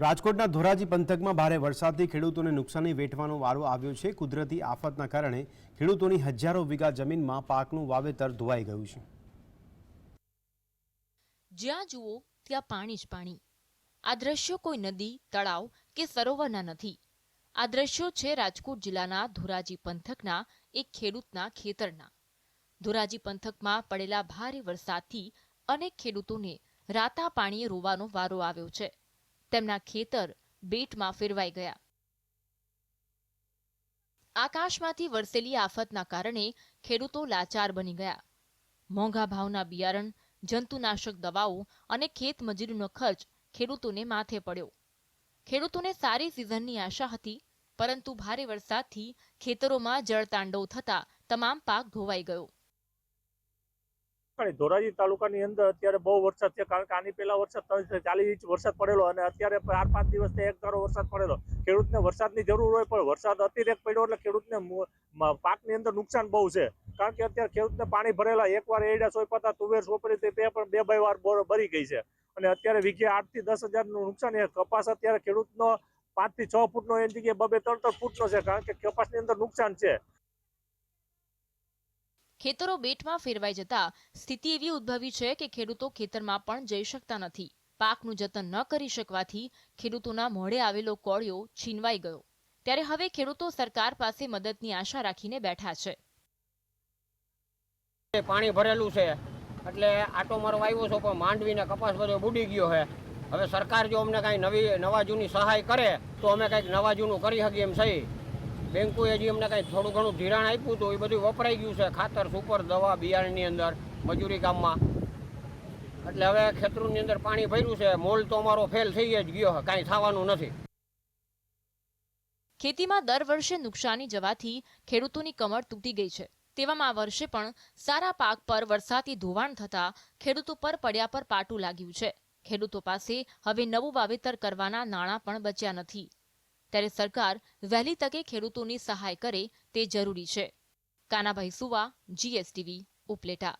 રાજકોટના ધોરાજી પંથકમાં ભારે વરસાદથી ખેડૂતોને નુકસાની વેઠવાનો વારો આવ્યો છે. કુદરતી આફતના કારણે ખેડૂતોની હજારો વીઘા જમીનમાં પાકનું વાવેતર ધોવાઈ ગયું છે. જ્યાં જુઓ, ત્યાં પાણી જ પાણી. આ દ્રશ્યો કોઈ નદી, તળાવ કે સરોવરના નથી. આ દ્રશ્યો છે રાજકોટ જિલ્લાના ધોરાજી પંથકના એક ખેડૂતના ખેતરના. ધોરાજી પંથકમાં પડેલા ભારે વરસાદથી અનેક ખેડૂતોને રાતા પાણીએ રોવાનો વારો આવ્યો છે. તેમના ખેતર બેટમાં ફેરવાઈ ગયા. આકાશમાંથી વરસેલી આફતના કારણે ખેડૂતો લાચાર બની ગયા. મોંઘા ભાવના બિયારણ, જંતુનાશક દવાઓ અને ખેત મજૂરીનો ખર્ચ ખેડૂતોને માથે પડ્યો. ખેડૂતોને સારી સિઝનની આશા હતી, પરંતુ ભારે વરસાદથી ખેતરોમાં જળતાંડવ થતા તમામ પાક ધોવાઈ ગયો. પણ ધોરાજી તાલુકાની અંદર અત્યારે બહુ વરસાદ છે. કારણ કે આની પહેલા વરસાદ ત્રણ ચાલીસ ઇંચ વરસાદ પડેલો અને અત્યારે ચાર પાંચ દિવસથી એક ધારો વરસાદ પડેલો. ખેડૂતને વરસાદની જરૂર હોય પણ વરસાદ અતિરેક પડ્યો એટલે ખેડૂતને પાકની અંદર નુકસાન બહુ છે. કારણ કે અત્યારે ખેડૂતને પાણી ભરેલા એકવાર એડા સોંપ્યા તુવેર સોપરી તે પણ બે બે વાર ભરી ગઈ છે. અને અત્યારે વીઘે આઠથી દસ હજારનું નુકસાન એ કપાસ અત્યારે ખેડૂતનો પાંચથી છ ફૂટનો એની જગ્યાએ બબે ત્રણ ત્રણ ફૂટનો છે. કારણ કે કપાસની અંદર નુકસાન છે. ખેતરો બેટમાં ફેરવાઈ જતા સ્થિતિ એવી ઉદ્ભવી છે કે ખેડૂતો ખેતરમાં પણ જઈ શકતા નથી. પાકનું જતન ન કરી શકવાથી ખેડૂતોના મોઢે આવેલો કોળિયો છીનવાઈ ગયો. ત્યારે હવે ખેડૂતો સરકાર પાસે મદદની આશા રાખીને બેઠા છે. પાણી ભરેલું છે. એટલે આટો મારો આવ્યો છો, પણ માંડવીને કપાસ બધો બુડી ગયો છે. હવે સરકાર જો અમને કાંઈ નવી, નવા જૂની સહાય કરે, તો અમે કાંઈક નવા જૂનું કરી શકીએ એમ સહી બેંકોએ હજી અમને કાંઈ થોડું ઘણું ધિરાણ આપ્યું હતું એ બધું વપરાઈ ગયું છે. ખાતર, સુપર, દવા, બિયારણની અંદર, મજૂરી કામમાં એટલે હવે ખેતરોની અંદર પાણી ભર્યું છે. મોલ તો અમારો ફેલ થઈ જ ગયો કાંઈ થવાનું નથી. ખેતીમાં દર વર્ષે નુકસાની જવાથી ખેડૂતોની કમર તૂટી ગઈ છે. તેવામાં આ વર્ષે પણ સારા પાક પર વરસાદી ધોવાણ થતા ખેડૂતો પર પડ્યા પર પાટું લાગ્યું છે. ખેડૂતો પાસે હવે નવું વાવેતર કરવાના નાણાં પણ બચ્યા નથી. ત્યારે સરકાર વહેલી તકે ખેડૂતોની સહાય કરે તે જરૂરી છે. કાનાભાઈ સુવા જીએસટીવી ઉપલેટા.